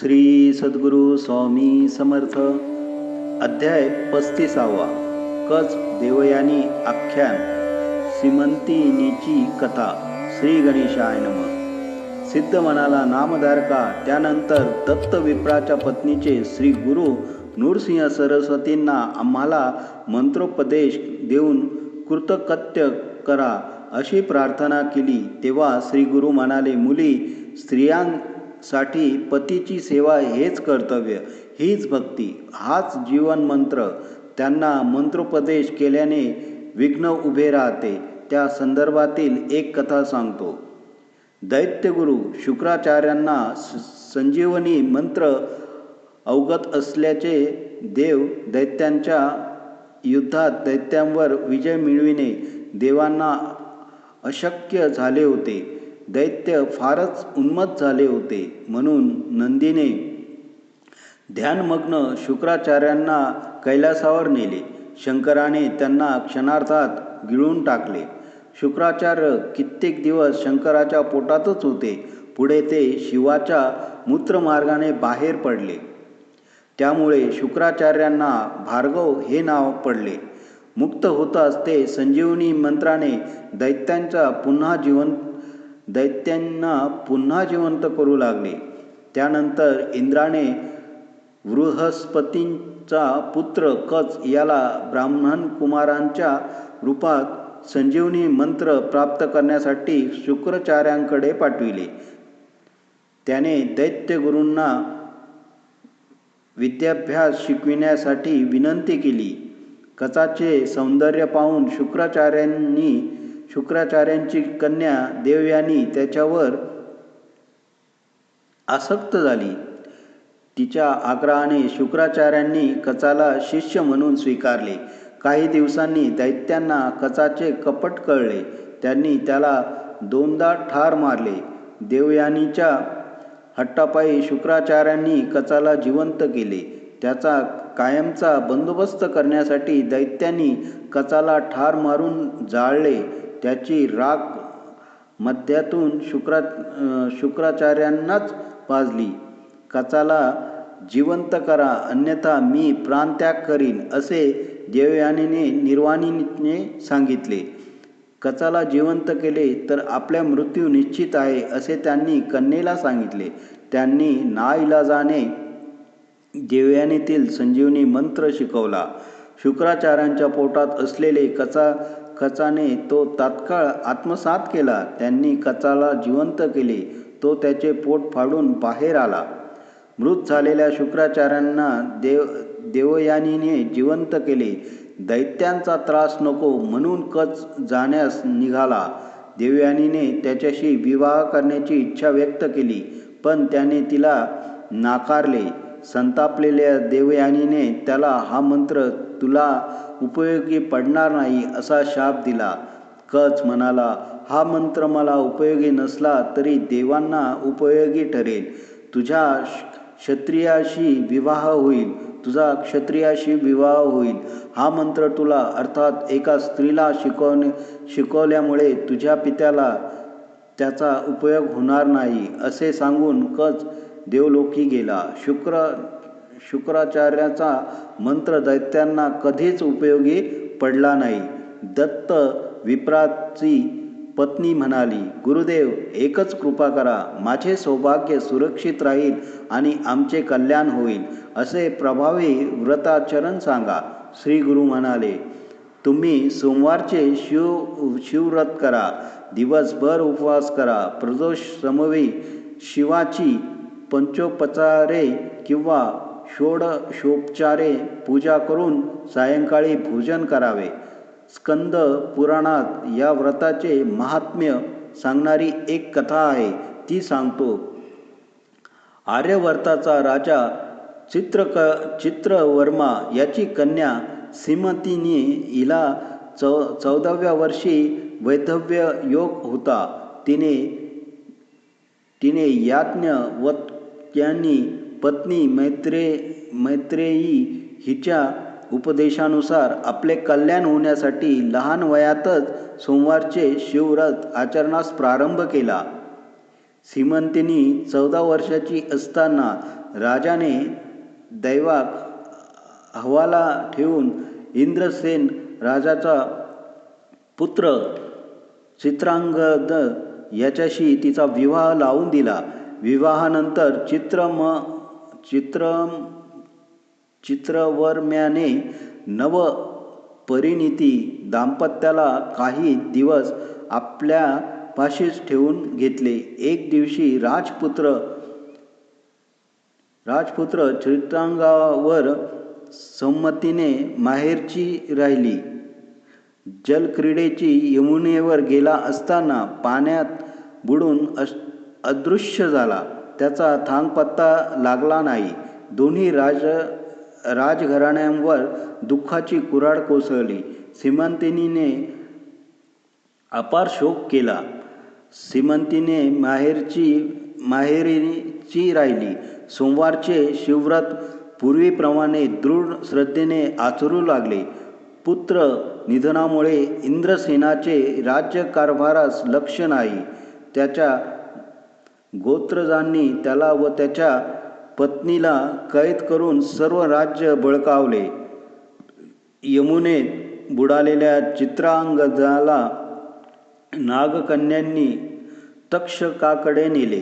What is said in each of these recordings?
श्री सद्गुरू स्वामी समर्थ. अध्याय पस्तीसावा. कच देवयानी आख्यान. श्रीमंतिनीची कथा. श्री गणेशाय नम. सिद्ध मनाला नामधारका त्यानंतर दत्त विप्राच्या पत्नीचे श्री गुरु नृसिंह सरस्वतींना आम्हाला मंत्रोपदेश देऊन कृतकृत्य करा अशी प्रार्थना केली. तेव्हा श्री गुरु म्हणाले मुली स्त्रियां साठी पतीची सेवा हेच कर्तव्य हीच भक्ती हाच जीवन मंत्र. त्यांना मंत्रोपदेश केल्याने विघ्न उभे राहते. त्या संदर्भातील एक कथा सांगतो. दैत्यगुरु शुक्राचार्यांना स- संजीवनी मंत्र अवगत असल्याचे देव दैत्यांच्या युद्धात दैत्यांवर विजय मिळविणे देवांना अशक्य झाले होते. दैत्य फारच उन्मत झाले होते. म्हणून नंदीने ध्यानमग्न शुक्राचार्यांना कैलासावर नेले. शंकराने त्यांना क्षणार्धात गिळून टाकले. शुक्राचार्य कित्येक दिवस शंकराच्या पोटातच होते. पुढे ते शिवाच्या मूत्रमार्गाने बाहेर पडले. त्यामुळे शुक्राचार्यांना भार्गव हे नाव पडले. मुक्त होताच ते संजीवनी मंत्राने दैत्यांचा पुन्हा जिवंत दैत्यांना पुन्हा जिवंत करू लागले. त्यानंतर इंद्राने बृहस्पतींचा पुत्र कच याला ब्राह्मण कुमारांच्या रूपात संजीवनी मंत्र प्राप्त करण्यासाठी शुक्राचार्यांकडे पाठविले. त्याने दैत्यगुरूंना विद्याभ्यास शिकविण्यासाठी विनंती केली. कचाचे सौंदर्य पाहून शुक्राचार्यांनी शुक्राचार्यांची कन्या देवयानी त्याच्यावर आसक्त झाली. तिच्या आग्रहाने शुक्राचार्यांनी कचाला शिष्य म्हणून स्वीकारले. काही दिवसांनी दैत्यांना कचाचे कपट कळले. त्यांनी त्याला दोनदा ठार मारले. देवयानीच्या हट्टापायी शुक्राचार्यांनी कचाला जिवंत केले. त्याचा कायमचा बंदोबस्त करण्यासाठी दैत्यांनी कचाला ठार मारून जाळले. त्याची राग मध्यातून शुक्रा शुक्राचार्यांनाच पाजली कचाला जिवंत करा अन्यथा मी प्राणत्याग करीन असे देवयानीने निर्वाणीने सांगितले. कचाला जिवंत केले तर आपल्या मृत्यू निश्चित आहे असे त्यांनी कन्येला सांगितले. त्यांनी नाइलाजाने देवयानीतील संजीवनी मंत्र शिकवला. शुक्राचार्यांच्या पोटात असलेले कचा कचाने तो तात्काळ आत्मसात केला. त्यांनी कचाला जिवंत केले. तो त्याचे पोट फाडून बाहेर आला. मृत झालेल्या शुक्राचार्यांना देव देवयानीने जिवंत केले. दैत्यांचा त्रास नको म्हणून कच जाण्यास निघाला. देवयानीने त्याच्याशी विवाह करण्याची इच्छा व्यक्त केली पण त्याने तिला नाकारले. संतापलेल्या देवयानीने त्याला हा मंत्र तुला उपयोगी पडणार नाही असा शाप दिला. कच म्हणाला हा मंत्र मला उपयोगी नसला तरी देवांना उपयोगी ठरेल. तुझ्या क्षत्रियाशी विवाह होईल. तुझा क्षत्रियाशी विवाह होईल. हा मंत्र तुला अर्थात एका स्त्रीला शिकवणे शिकवल्यामुळे तुझ्या पित्याला त्याचा उपयोग होणार नाही असे सांगून कच देवलोकी गेला. शुक्र शुक्राचार्याचा मंत्र दैत्यांना कधीच उपयोगी पडला नाही. दत्त विप्राची पत्नी म्हणाली गुरुदेव एकच कृपा करा. माझे सौभाग्य सुरक्षित राहील आणि आमचे कल्याण होईल. असे प्रभावी व्रताचरण सांगा. श्री गुरु म्हणाले तुम्ही सोमवारचे शिव शिवव्रत करा. दिवसभर उपवास करा. प्रदोष समवी शिवाची पंचोपचारे किंवा षोडशोपचारे पूजा करून सायंकाळी भोजन करावे. स्कंद पुराणात या व्रताचे महात्म्य सांगणारी एक कथा आहे ती सांगतो. आर्यवर्ताचा राजा चित्रक चित्रवर्मा याची कन्या श्रीमतीने हिला चौ चौदाव्या वर्षी वैधव्य योग होता. तिने तिने याज्ञ व त्यांनी पत्नी मैत्रे मैत्रेयी हिच्या उपदेशानुसार आपले कल्याण होण्यासाठी लहान वयातच सोमवारचे शिवव्रत आचरणास प्रारंभ केला. सीमंतिनी चौदा वर्षाची असताना राजाने दैवाक हवाला ठेवून इंद्रसेन राजाचा पुत्र चित्रांगद याच्याशी तिचा विवाह लावून दिला. विवाहानंतर चित्रम चित्र चित्रवर्म्याने नव परिणिती दाम्पत्याला काही दिवस आपल्या पाशीच ठेवून घेतले. एक दिवशी राजपुत्र राजपुत्र चित्रांगावर संमतीने माहेरची राहिली. जलक्रीडेची यमुनेवर गेला असताना पाण्यात बुडून अश अदृश्य झाला. त्याचा थांगपत्ता लागला नाही. दोन्ही राज राजघराण्यांवर दुःखाची कुऱ्हाड कोसळली. सीमंतिनीने अपार शोक केला. सीमंतीने माहेरची माहेरीची राहिली. सोमवारचे शिवव्रत पूर्वीप्रमाणे दृढ श्रद्धेने आचरू लागले. पुत्र निधनामुळे इंद्रसेनाचे राज्यकारभारास लक्ष नाही. त्याच्या गोत्रजांनी त्याला व त्याच्या पत्नीला कैद करून सर्व राज्य बळकावले. यमुनेत बुडालेल्या चित्रांगजाला नागकन्यांनी तक्षकाकडे नेले.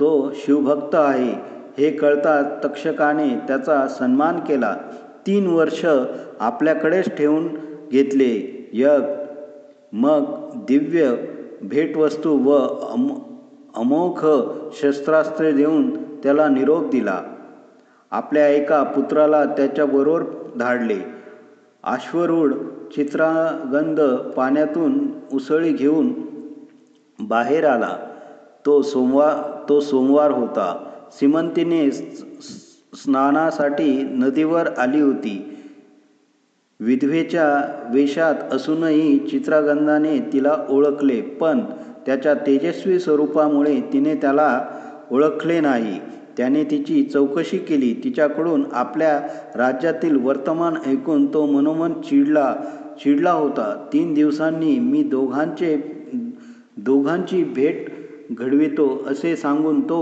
तो शिवभक्त आहे. हे कळताच तक्षकाने त्याचा सन्मान केला. तीन वर्ष आपल्याकडेच ठेवून घेतले. यग मग दिव्य भेटवस्तू व अम अमोघ शस्त्रास्त्रे देऊन त्याला निरोप दिला. आपल्या एका पुत्राला त्याच्याबरोबर धाडले. अश्वरूढ चित्रागंध पाण्यातून उसळी घेऊन बाहेर आला. तो सोमवार तो सोमवार होता. सिमंतीने स्नानासाठी नदीवर आली होती. विधवेच्या वेशात असूनही चित्रागंधाने तिला ओळखले पण त्याच्या तेजस्वी स्वरूपामुळे तिने त्याला ओळखले नाही. त्याने तिची चौकशी केली. तिच्याकडून आपल्या राज्यातील वर्तमान ऐकून तो मनोमन चिडला चिडला होता. तीन दिवसांनी मी दोघांचे दोघांची भेट घडवितो असे सांगून तो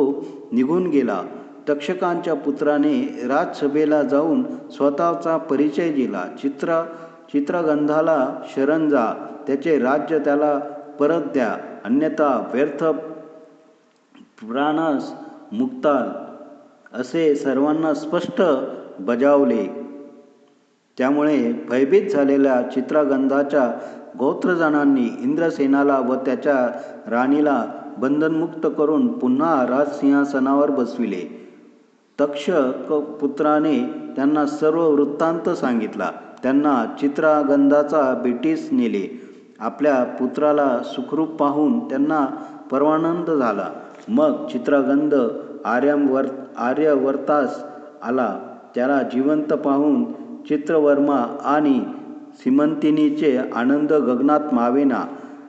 निघून गेला. तक्षकांच्या पुत्राने राजसभेला जाऊन स्वतःचा परिचय दिला. चित्र चित्रगंधाला शरण जा. त्याचे राज्य त्याला परत द्या. अन्यथा व्यर्थ प्राणास मुक्ताल असे सर्वांना स्पष्ट बजावले. त्यामुळे भयभीत झालेल्या चित्रगंधाच्या गोत्रजनांनी इंद्रसेनाला व त्याच्या राणीला बंधनमुक्त करून पुन्हा राजसिंहासनावर बसविले. तक्षक पुत्राने त्यांना सर्व वृत्तांत सांगितला. त्यांना चित्रागंधाचा ब्रिटिश नेले. आपल्या पुत्राला सुखरूप पाहून त्यांना परमानंद झाला. मग चित्रागंध आर्यावर आर्यवर्तास आला. त्याला जिवंत पाहून चित्रवर्मा आणि सीमंतिनीचे आनंद गगनात मावेना.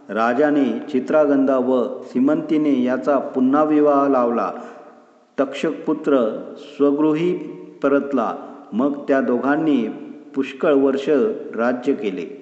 राजाने चित्रागंधा व सीमंतीने याचा पुन्हा विवाह लावला. तक्षकपुत्र स्वगृही परतला. मग त्या दोघांनी पुष्कळ वर्ष राज्य केले.